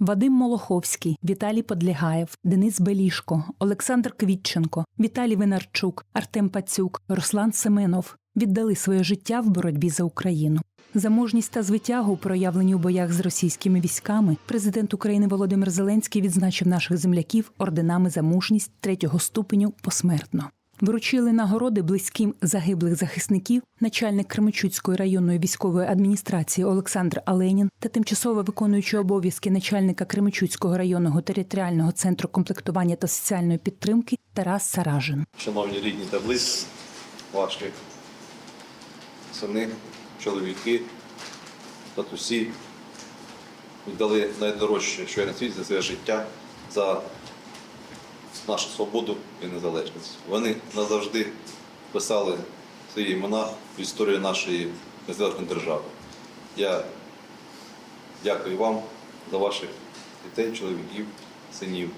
Вадим Молоховський, Віталій Подлігаєв, Денис Белішко, Олександр Квітченко, Віталій Винарчук, Артем Пацюк, Руслан Семенов віддали своє життя в боротьбі за Україну. За мужність та звитягу, проявлені у боях з російськими військами, президент України Володимир Зеленський відзначив наших земляків орденами за мужність третього ступеню посмертно. Вручили нагороди близьким загиблих захисників начальник Кременчуцької районної військової адміністрації Олександр Аленін та тимчасово виконуючий обов'язки начальника Кременчуцького районного територіального центру комплектування та соціальної підтримки Тарас Саражин. Шановні рідні та близькі, ваші сини, чоловіки, татусі віддали найдорожче, що є на світі за своє життя, за нашу свободу і незалежність. Вони назавжди писали свої імена в історію нашої незалежної держави. Я дякую вам за ваших дітей, чоловіків, синів.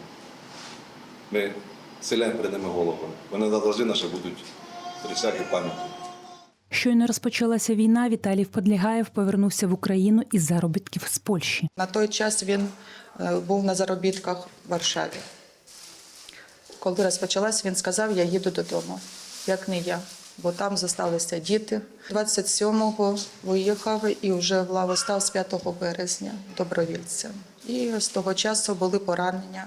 Ми селяємо перед ними головами. Вони назавжди наші будуть при всякій пам'яті. Щойно розпочалася війна. Віталій Подлігаєв повернувся в Україну із заробітків з Польщі. На той час він е, був на заробітках в Варшаві. Коли розпочалась, він сказав, я їду додому, як не я, бо там зосталися діти. 27-го виїхав і вже в лаву став з 5 березня добровільцем. І з того часу були поранення.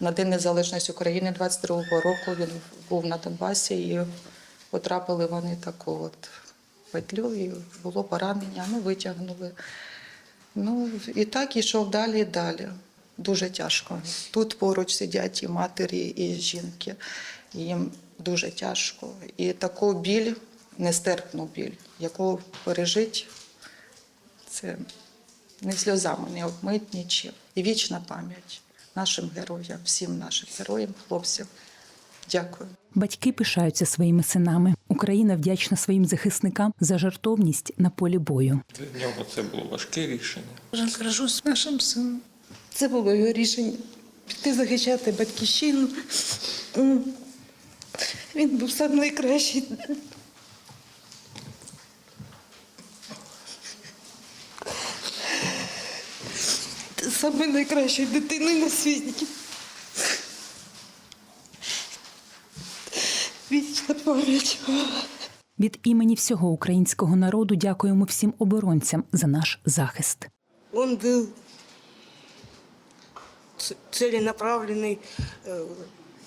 На День Незалежності України 22-го року він був на Донбасі і потрапили вони таку от петлю, і було поранення, ну витягнули. Ну і так ішов далі і далі. Дуже тяжко. Тут поруч сидять і матері, і жінки. І Їм дуже тяжко. І таку біль, нестерпну біль, яку пережить, це не сльозами не обмить нічим. І вічна пам'ять нашим героям, всім нашим героям, хлопцям. Дякую. Батьки пишаються своїми синами. Україна вдячна своїм захисникам за жертовність на полі бою. Для нього це було важке рішення. Дуже горжусь нашим сином. Це було його рішення піти захищати батьківщину. Він був сам найкращий. Саме найкращою дитиною на світі. Вічна пам'ять. Від імені всього українського народу дякуємо всім оборонцям за наш захист. Он был ц- целенаправленный, э,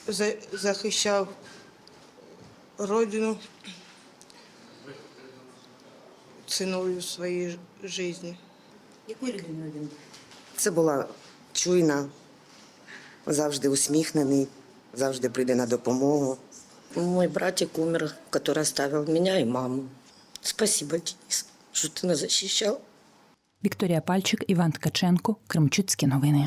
за- захищав родину ціною своєї ж- житті. Якою людиною він? Це була чуйна, завжди усміхнений, завжди прийде на допомогу. Мой братик умер, который оставил меня и маму. Спасибо, Денис, что ты нас защищал. Вікторія Пальчик, Іван Ткаченко, Кремчуцькі новини.